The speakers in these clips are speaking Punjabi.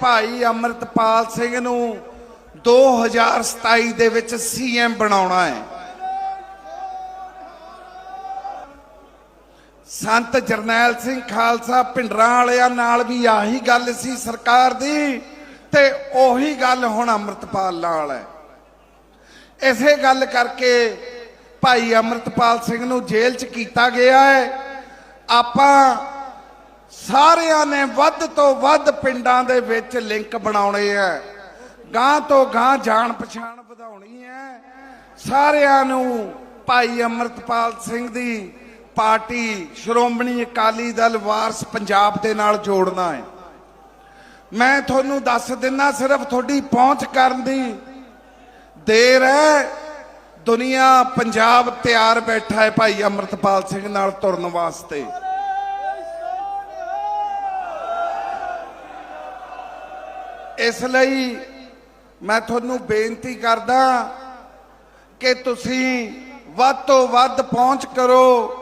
ਭਾਈ ਅਮਰਤਪਾਲ ਸਿੰਘ ਨੂੰ 2027 ਦੇ ਵਿੱਚ ਸੀਐਮ ਬਣਾਉਣਾ ਹੈ। ਸੰਤ ਜਰਨੈਲ ਸਿੰਘ ਖਾਲਸਾ ਪਿੰਡਰਾਂ ਵਾਲਿਆਂ ਨਾਲ ਵੀ ਆਹੀ ਗੱਲ ਸੀ ਸਰਕਾਰ ਦੀ ਤੇ ਉਹੀ ਗੱਲ ਹੁਣ ਅਮਰਤਪਾਲ ਨਾਲ ਹੈ। ਇਸੇ ਗੱਲ ਕਰਕੇ ਭਾਈ ਅਮਰਤਪਾਲ ਸਿੰਘ ਨੂੰ ਜੇਲ੍ਹ 'ਚ ਕੀਤਾ ਗਿਆ ਹੈ। ਆਪਾਂ ਸਾਰਿਆਂ ਨੇ ਵੱਧ ਤੋਂ ਵੱਧ ਪਿੰਡਾਂ ਦੇ ਵਿੱਚ ਲਿੰਕ ਬਣਾਉਣੇ ਆ ਗਾਂ ਤੋਂ ਗਾਂ ਜਾਣ ਪਛਾਣ ਵਧਾਉਣੀ ਹੈ ਸਾਰਿਆਂ ਨੂੰ ਭਾਈ ਅਮਰਤਪਾਲ ਸਿੰਘ ਦੀ ਪਾਰਟੀ, ਸ਼੍ਰੋਮਣੀ ਅਕਾਲੀ ਦਲ ਵਾਰਸ ਪੰਜਾਬ ਦੇ ਨਾਲ ਜੋੜਨਾ ਹੈ ਮੈਂ ਤੁਹਾਨੂੰ ਦੱਸ ਦਿੰਨਾ ਸਿਰਫ ਤੁਹਾਡੀ ਪਹੁੰਚ ਕਰਨ ਦੀ ਦੇਰ ਹੈ ਦੁਨੀਆ ਪੰਜਾਬ ਤਿਆਰ ਬੈਠਾ ਹੈ ਭਾਈ ਅਮਰਤਪਾਲ ਸਿੰਘ ਨਾਲ ਤੁਰਨ ਵਾਸਤੇ। ਇਸ ਲਈ ਮੈਂ ਤੁਹਾਨੂੰ ਬੇਨਤੀ ਕਰਦਾ ਕਿ ਤੁਸੀਂ ਵੱਧ ਤੋਂ ਵੱਧ ਪਹੁੰਚ ਕਰੋ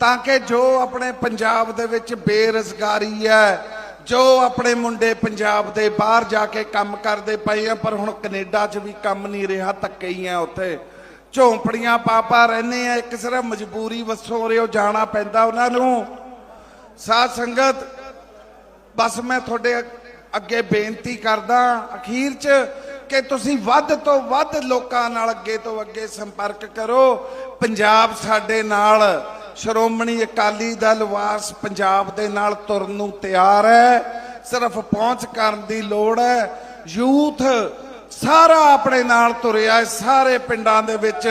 ਤਾਂ ਕਿ ਜੋ ਆਪਣੇ ਪੰਜਾਬ ਦੇ ਵਿੱਚ ਬੇਰੁਜ਼ਗਾਰੀ ਹੈ, ਜੋ ਆਪਣੇ ਮੁੰਡੇ ਪੰਜਾਬ ਦੇ ਬਾਹਰ ਜਾ ਕੇ ਕੰਮ ਕਰਦੇ ਪਏ ਆ, ਪਰ ਹੁਣ ਕੈਨੇਡਾ 'ਚ ਵੀ ਕੰਮ ਨਹੀਂ ਰਿਹਾ, ਧੱਕੇ ਹੀ ਆ ਉੱਥੇ। ਝੌਂਪੜੀਆਂ ਪਾਪਾ ਰਹਿੰਦੇ ਆ, ਇੱਕ ਸਿਰਫ ਮਜਬੂਰੀ ਵਸੋਂ ਰਿਓ ਜਾਣਾ ਪੈਂਦਾ ਉਹਨਾਂ ਨੂੰ। ਸਾਧ ਸੰਗਤ, ਬਸ ਮੈਂ ਤੁਹਾਡੇ ਅੱਗੇ ਬੇਨਤੀ ਕਰਦਾ ਅਖੀਰ 'ਚ ਕਿ ਤੁਸੀਂ ਵੱਧ ਤੋਂ ਵੱਧ ਲੋਕਾਂ ਨਾਲ ਅੱਗੇ ਤੋਂ ਅੱਗੇ ਸੰਪਰਕ ਕਰੋ। ਪੰਜਾਬ ਸਾਡੇ ਨਾਲ ਸ਼੍ਰੋਮਣੀ ਅਕਾਲੀ ਦਲ ਵਾਰਸ ਪੰਜਾਬ ਦੇ ਨਾਲ ਤੁਰਨ ਨੂੰ ਤਿਆਰ ਹੈ। ਸਿਰਫ ਪਹੁੰਚ ਕਰਨ ਦੀ ਲੋੜ ਹੈ। ਯੂਥ ਸਾਰਾ ਆਪਣੇ ਨਾਲ ਤੁਰਿਆ ਸਾਰੇ ਪਿੰਡਾਂ ਦੇ ਵਿੱਚ